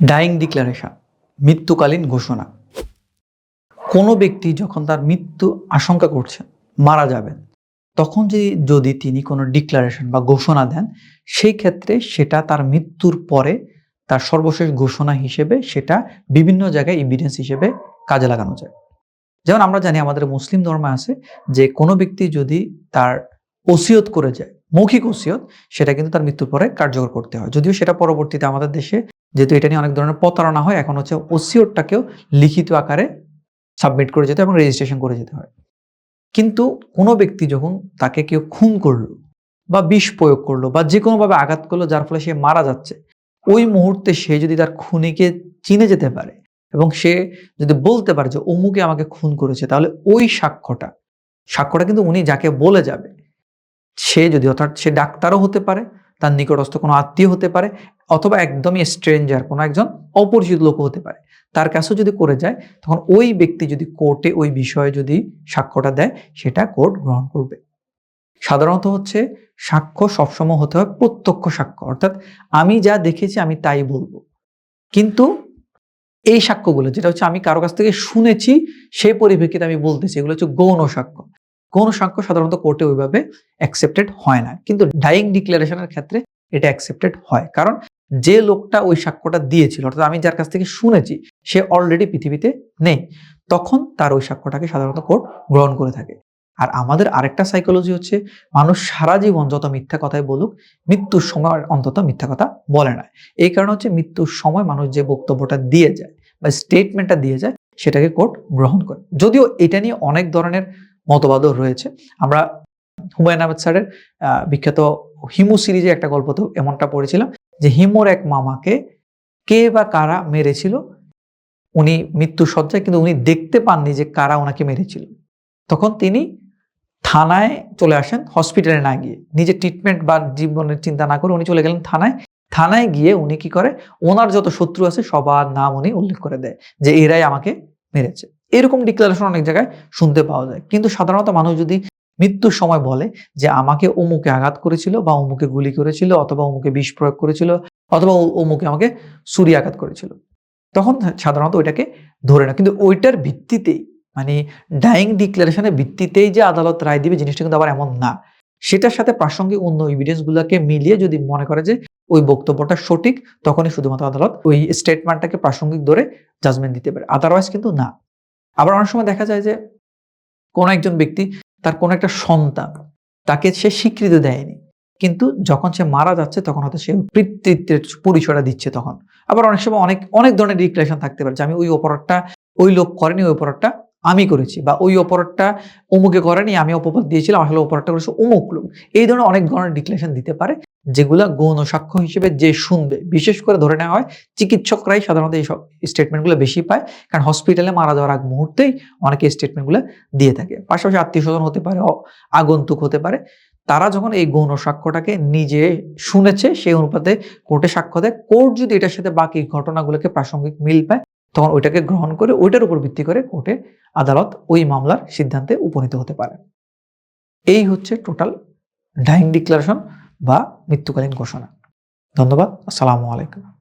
Dyeing declaration মৃত্যুকালীন ঘোষণা। কোনো ব্যক্তি যখন তার মৃত্যু আশঙ্কা করছেন মারা যাবেন, তখন যদি যদি তিনি কোনো ডিক্লারেশন বা ঘোষণা দেন, সেই ক্ষেত্রে সেটা তার মৃত্যুর পরে তার সর্বশেষ ঘোষণা হিসেবে সেটা বিভিন্ন জায়গায় ইভিডেন্স হিসেবে কাজে লাগানো যায়। যেমন আমরা জানি আমাদের মুসলিম ধর্মে আছে যে, কোনো ব্যক্তি যদি তার ওসিয়ত করে যায়, মৌখিক ওসিয়ত, সেটা কিন্তু তার মৃত্যুর পরে কার্যকর করতে হয়। যদিও সেটা পরবর্তীতে আমাদের দেশে যেহেতু এটা নিয়ে অনেক ধরনের প্রতারণা হয়, এখন হচ্ছে ওসিওরটাকেও লিখিত আকারে সাবমিট করে যেতে এবং রেজিস্ট্রেশন করে যেতে হয়। কিন্তু কোনো ব্যক্তি যখন তাকে কেউ খুন করল বা বিষ প্রয়োগ করল বা যে কোনোভাবে আঘাত করল যার ফলে সে মারা যাচ্ছে, ওই মুহূর্তে সে যদি তার খুনিকে চিনে যেতে পারে এবং সে যদি বলতে পারে যে অমুকে আমাকে খুন করেছে, তাহলে ওই সাক্ষ্যটা সাক্ষ্যটা কিন্তু উনি যাকে বলে যাবে, সে যদি অর্থাৎ সে ডাক্তারও হতে পারে তার নিকটস্থ কোনো আত্মীয় হতে পারে অথবা একদমই স্ট্রেঞ্জার কোনো একজন অপরিচিত লোক হতে পারে। তার কাছেও যদি করে যায়, তখন ওই ব্যক্তি যদি কোর্টে ওই বিষয়ে যদি সাক্ষ্যটা দেয়, সেটা কোর্ট গ্রহণ করবে। সাধারণত হচ্ছে সাক্ষ্য সবসময় হতে হয় প্রত্যক্ষ সাক্ষ্য, অর্থাৎ আমি যা দেখেছি আমি তাই বলব। কিন্তু এই সাক্ষ্যগুলো, যেটা হচ্ছে আমি কারও কাছ থেকে শুনেছি সেই পরিপ্রেক্ষিতে আমি বলতেছি, এগুলো হচ্ছে গৌণ সাক্ষ্য। গৌণ সাক্ষ্য সাধারণত কোর্টে ওইভাবে অ্যাকসেপ্টেড হয় না। কিন্তু ডাইং ডিক্লারেশনের ক্ষেত্রে এটা অ্যাকসেপ্টেড হয়। কারণ যে লোকটা ওই সাক্ষ্যটা দিয়েছিল, অর্থাৎ আমি যার কাছ থেকে শুনেছি, সে অলরেডি পৃথিবীতে নেই। তখন তার ওই সাক্ষ্যটাকে সাধারণত কোর্ট গ্রহণ করে থাকে। আর আমাদের আরেকটা সাইকোলজি হচ্ছে, মানুষ সারা জীবন যত মিথ্যা কথাই বলুক, মৃত্যুর সময় অন্তত মিথ্যা কথা বলে না। এই কারণে হচ্ছে মৃত্যুর সময় মানুষ যে বক্তব্যটা দিয়ে যায় বা স্টেটমেন্টটা দিয়ে যায়, সেটাকে কোর্ট গ্রহণ করে। যদিও এটা নিয়ে অনেক ধরনের মতবাদও রয়েছে। আমরা হুমায়ুন আহমেদ স্যারের বিখ্যাত হিমু সিরিজে একটা গল্প তো এমনটা পড়েছিলাম যে হিমুর এক মামাকে কে বা কারা মেরেছিল? উনি মৃত্যু সজ্জায় কিন্তু উনি দেখতে পাননি যে কারা ওনাকে মেরেছিল। তখন তিনি থানায় চলে আসেন, হসপিটালে না গিয়ে। নিজের ট্রিটমেন্ট বা জীবনের চিন্তা না করে উনি চলে গেলেন থানায়। থানায় গিয়ে উনি কি করে? ওনার যত শত্রু আছে সবার নাম উনি উল্লেখ করে দেয় যে এরাই আমাকে মেরেছে। এরকম ডিক্লারেশন অনেক জায়গায় শুনতে পাওয়া যায়। কিন্তু সাধারণত মানুষ যদি মৃত্যুর সময় বলে যে, আমাকে অমুকে আঘাত করেছিল বা অমুকে গুলি করেছিল অথবা অমুকে বিষ প্রয়োগ করেছিল অথবা অমুকে আমাকে ছুরি আঘাত করেছিল। তখন সাধারণত ওইটাকে ধরে না কিন্তু ওইটার ভিত্তিতেই মানে ডাইং ডিক্লারেশনের ভিত্তিতেই যে আদালত রায় দিবে জিনিসটা কিন্তু আবার এমন না। সেটার সাথে প্রাসঙ্গিক অন্য এভিডেন্স গুলাকে মিলিয়ে যদি মনে করে যে, ওই বক্তব্যটা সঠিক, তখনই শুধুমাত্র আদালত ওই স্টেটমেন্টটাকে প্রাসঙ্গিক ধরে জাজমেন্ট দিতে পারে। আদারওয়াইজ কিন্তু না। আবার অনেক সময় দেখা যায় যে কোন একজন ব্যক্তি তার কোন একটা সন্তান তাকে সে স্বীকৃতি দেয়নি। কিন্তু যখন সে মারা যাচ্ছে তখন হয়তো সে পিতৃত্বের পরিচয়টা দিচ্ছে তখন। আবার অনেক সময় অনেক অনেক ধরনের ডিক্লারেশন থাকতে পারে যে আমি ওই অপরাধটা, ওই লোক করেনি, ওই অপরাধটা আমি করেছি বা ওই অপরাধটা অমুকে করেনি, আমি অপবাদ দিয়েছিলাম, আসলে অপরাধটা করেছে অমুক লোক। এই ধরনের অনেক ধরনের ডিক্লারেশন দিতে পারে। যেগুলা গৌণ সাক্ষ্য হিসেবে যে শুনবে, বিশেষ করে ধরে নেওয়া হয় চিকিৎসকরাই সাধারণত এই সব স্টেটমেন্টগুলো বেশি পায়। কারণ হসপিটালে মারা যাওয়ার আগ মুহূর্তেই অনেকে স্টেটমেন্টগুলো দিয়ে থাকে। পাশাপাশি আত্মীয় স্বজন হতে পারে আগন্তুক হতে পারে। তারা যখন এই গৌণ সাক্ষ্যটাকে নিজে শুনেছে, সেই অনুপাতে কোর্টে সাক্ষ্য দেয়। কোর্ট যদি এটার সাথে বাকি ঘটনাগুলোকে প্রাসঙ্গিক মিল পায়, তখন ওইটাকে গ্রহণ করে ওইটার উপর ভিত্তি করে কোর্টে আদালত ওই মামলার সিদ্ধান্তে উপনীত হতে পারে। এই হচ্ছে টোটাল ডাইং ডিক্লারেশন বা মৃত্যুকালীন ঘোষণা। ধন্যবাদ আসসালামু আলাইকুম।